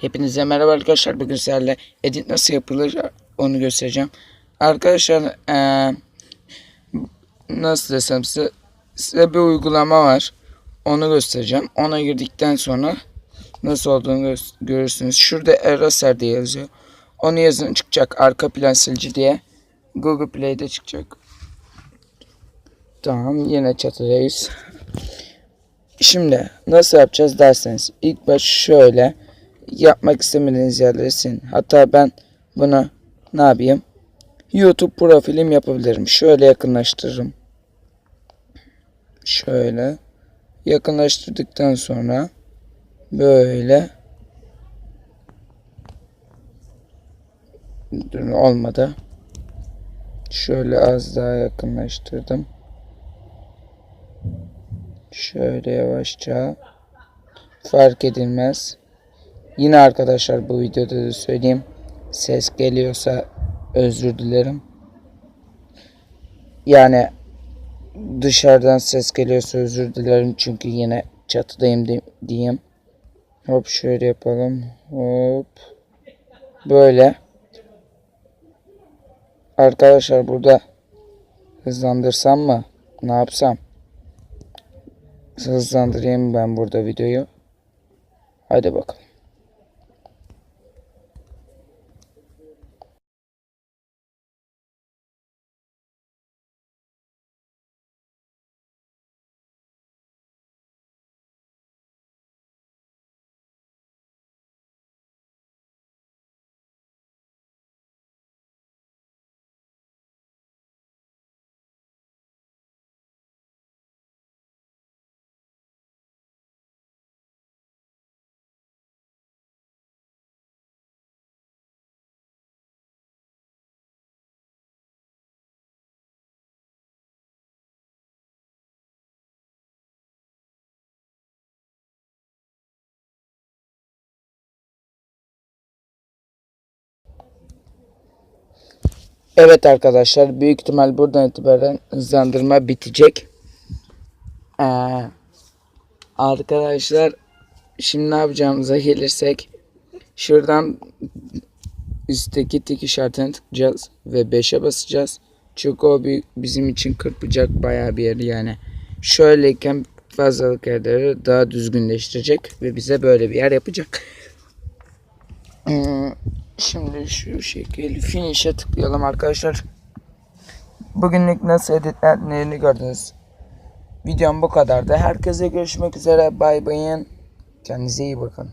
Hepinize merhaba arkadaşlar. Bugün sizlerle edit nasıl yapılır onu göstereceğim. Arkadaşlar eee, nasıl desem size, size bir uygulama var. Onu göstereceğim. Ona girdikten sonra nasıl olduğunu gö- görürsünüz. Şurada Eraser diye yazıyor. Onu yazın çıkacak. Arka plan silici diye. Google Play'de çıkacak. Tamam yine çatıdayız. Şimdi nasıl yapacağız derseniz ilk baş şöyle yapmak istemediğiniz yerleri silin. Hatta ben bunu ne yapayım? YouTube profilim yapabilirim. Şöyle yakınlaştırırım. Şöyle yakınlaştırdıktan sonra böyle Dur, olmadı. Şöyle az daha yakınlaştırdım. Şöyle yavaşça fark edilmez. Yine arkadaşlar bu videoda da söyleyeyim. Ses geliyorsa özür dilerim. Yani dışarıdan ses geliyorsa özür dilerim çünkü yine çatıdayım di- diyeyim. Hop şöyle yapalım. Hop. Böyle. Arkadaşlar burada hızlandırsam mı? Ne yapsam? Hızlandırayım ben burada videoyu. Hadi bakalım. Evet arkadaşlar büyük ihtimal buradan itibaren hızlandırma bitecek. Ee, arkadaşlar şimdi ne yapacağımıza gelirsek şuradan üstteki tik işaretine tıklayacağız ve 5'e basacağız. Çünkü o bir, bizim için kırpacak bayağı bir yer yani. Şöyleyken fazlalık yerleri daha düzgünleştirecek ve bize böyle bir yer yapacak. Şimdi şu şekil finish'e tıklayalım arkadaşlar. Bugünlük nasıl editlendiğini gördünüz. Videom bu kadardı. Herkese görüşmek üzere. Bay bayın. Kendinize iyi bakın.